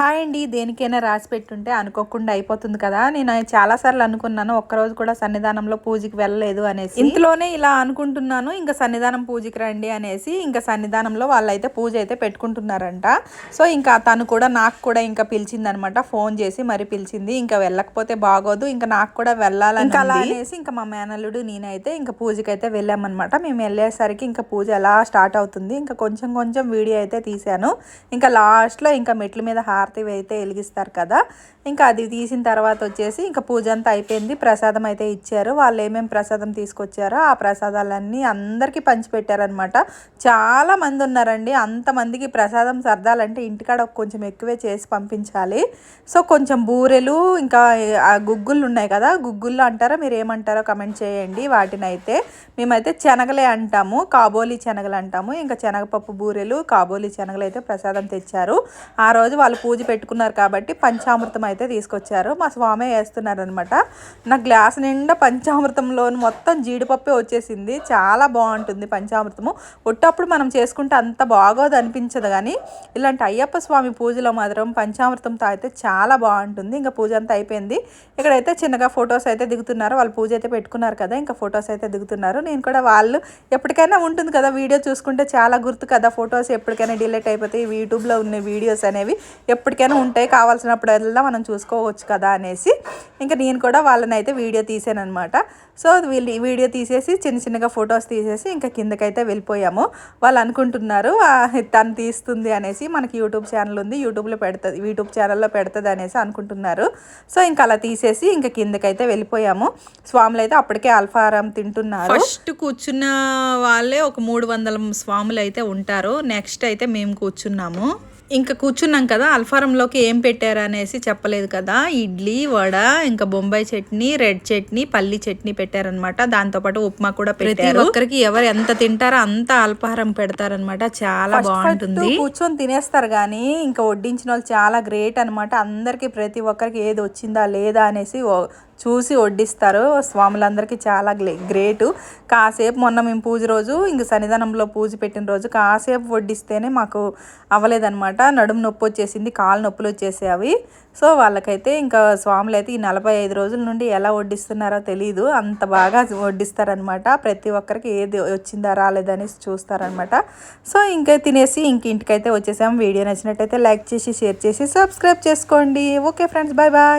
Hi అండి దేనికైనా రాసి పెట్టుంటే అనుకోకుండా అయిపోతుంది కదా. నేను చాలాసార్లు అనుకున్నాను ఒక్కరోజు కూడా సన్నిధానంలో పూజకి వెళ్ళలేదు అనేసి. ఇంట్లోనే ఇలా అనుకుంటున్నాను ఇంకా సన్నిధానం పూజకి రండి అనేసి ఇంకా సన్నిధానంలో వాళ్ళైతే పూజ అయితే పెట్టుకుంటున్నారంట. సో ఇంకా తను కూడా నాకు కూడా ఇంకా పిలిచిందనమాట ఫోన్ చేసి మరి పిలిచింది. ఇంకా వెళ్ళకపోతే బాగోదు ఇంకా నాకు కూడా వెళ్ళాలని ఇంకా అలా అనేసి ఇంకా మా మేనల్లుడు నేనైతే ఇంకా పూజకి అయితే వెళ్ళామన్నమాట మేము వెళ్ళేసరికి ఇంకా పూజ ఎలా స్టార్ట్ అవుతుంది ఇంకా కొంచెం కొంచెం వీడియో అయితే తీశాను. ఇంకా లాస్ట్లో ఇంకా మెట్ల మీద హారతి అయితే వెలిగిస్తారు కదా. ఇంకా అది తీసిన తర్వాత వచ్చేసి ఇంకా పూజ అంతా అయిపోయింది. ప్రసాదం అయితే ఇచ్చారు. వాళ్ళు ఏమేమి ప్రసాదం తీసుకొచ్చారో ఆ ప్రసాదాలన్నీ అందరికీ పంచిపెట్టారనమాట చాలా మంది ఉన్నారండి. అంతమందికి ప్రసాదం సర్దాలంటే ఇంటికాడ కొంచెం ఎక్కువే చేసి పంపించాలి. సో కొంచెం బూరెలు ఇంకా ఆ గుగ్గులు ఉన్నాయి కదా. గుగ్గుళ్ళు అంటారా? మీరు ఏమంటారో కమెంట్ చేయండి. వాటిని అయితే మేమైతే శనగలే అంటాము. కాబోలి శనగలు అంటాము. ఇంకా శనగపప్పు బూరెలు కాబోలి శనగలు అయితే ప్రసాదం తెచ్చారు. ఆ రోజు వాళ్ళు పూజ పెట్టుకున్నారు కాబట్టి పంచామృతం అయితే తీసుకొచ్చారు. మా స్వామి వేస్తున్నారు అనమాట నా గ్లాస్ నిండా పంచామృతంలో మొత్తం జీడిపప్పే వచ్చేసింది. చాలా బాగుంటుంది పంచామృతము. ఒట్టప్పుడు మనం చేసుకుంటే అంత బాగోదు అనిపించదు కానీ ఇలాంటి అయ్యప్ప స్వామి పూజలో మాత్రం పంచామృతం తాగితే చాలా బాగుంటుంది. ఇంకా పూజ అంతా అయిపోయింది. ఇక్కడైతే చిన్నగా ఫొటోస్ అయితే దిగుతున్నారు. వాళ్ళు పూజ అయితే పెట్టుకున్నారు కదా ఇంకా ఫొటోస్ అయితే దిగుతున్నారు. నేను కూడా వాళ్ళు ఎప్పటికైనా ఉంటుంది కదా వీడియో చూసుకుంటే చాలా గుర్తు కదా ఫొటోస్ ఎప్పటికైనా డిలీట్ అయిపోతాయి. యూట్యూబ్లో ఉన్న వీడియోస్ అనేవి ఎప్పటికైనా ఉంటాయి కావాల్సినప్పుడల్లా మనం చూసుకోవచ్చు కదా అనేసి. ఇంకా నేను కూడా వాళ్ళని అయితే వీడియో తీసాను అనమాట సో వీళ్ళు వీడియో తీసేసి చిన్న చిన్నగా ఫొటోస్ తీసేసి ఇంకా కిందకైతే వెళ్ళిపోయాము. వాళ్ళు అనుకుంటున్నారు తను తీస్తుంది అనేసి మనకి యూట్యూబ్ ఛానల్ ఉంది యూట్యూబ్లో పెడుతుంది యూట్యూబ్ ఛానల్లో పెడుతుంది అనేసి అనుకుంటున్నారు. సో ఇంకా అలా తీసేసి ఇంకా కిందకైతే వెళ్ళిపోయాము. స్వాములు అయితే అప్పటికే అల్ఫారం తింటున్నారు. ఫస్ట్ కూర్చున్న వాళ్ళే ఒక మూడు వందల స్వాములు అయితే ఉంటారు. నెక్స్ట్ అయితే మేము కూర్చున్నాము. ఇంకా కూర్చున్నాం కదా అల్ఫారంలోకి ఏం పెట్టారు అనేసి చెప్పలేదు కదా. ఇడ్లీ వడ ఇంకా బొంబాయి చట్నీ రెడ్ చట్నీ పల్లి చట్నీ పెట్టారనమాట దాంతోపాటు ఉప్మా కూడా పెట్టారు. ఒక్కరికి ఎవరు ఎంత తింటారో అంత అల్పాహారం పెడతారనమాట చాలా బాగుంటుంది. కూర్చొని తినేస్తారు కానీ ఇంకా వడ్డించిన వాళ్ళు చాలా గ్రేట్ అనమాట అందరికి ప్రతి ఒక్కరికి ఏది వచ్చిందా లేదా అనేసి చూసి వడ్డిస్తారు. స్వాములందరికీ చాలా గ్రేటు. కాసేపు మొన్న మేము పూజ రోజు ఇంక సన్నిధానంలో పూజ పెట్టిన రోజు కాసేపు వడ్డిస్తేనే మాకు అవ్వలేదనమాట నడుము నొప్పి వచ్చేసింది కాలు నొప్పులు వచ్చేసేవి సో వాళ్ళకైతే ఇంకా స్వాములు అయితే ఈ నలభై ఐదు రోజుల నుండి ఎలా వడ్డిస్తున్నారో తెలియదు అంత బాగా వడ్డిస్తారనమాట ప్రతి ఒక్కరికి ఏది వచ్చిందా రాలేదనేసి చూస్తారనమాట సో ఇంకా తినేసి ఇంక ఇంటికైతే వచ్చేసాము వీడియో నచ్చినట్టయితే లైక్ చేసి షేర్ చేసి సబ్స్క్రైబ్ చేసుకోండి. Okay friends bye bye.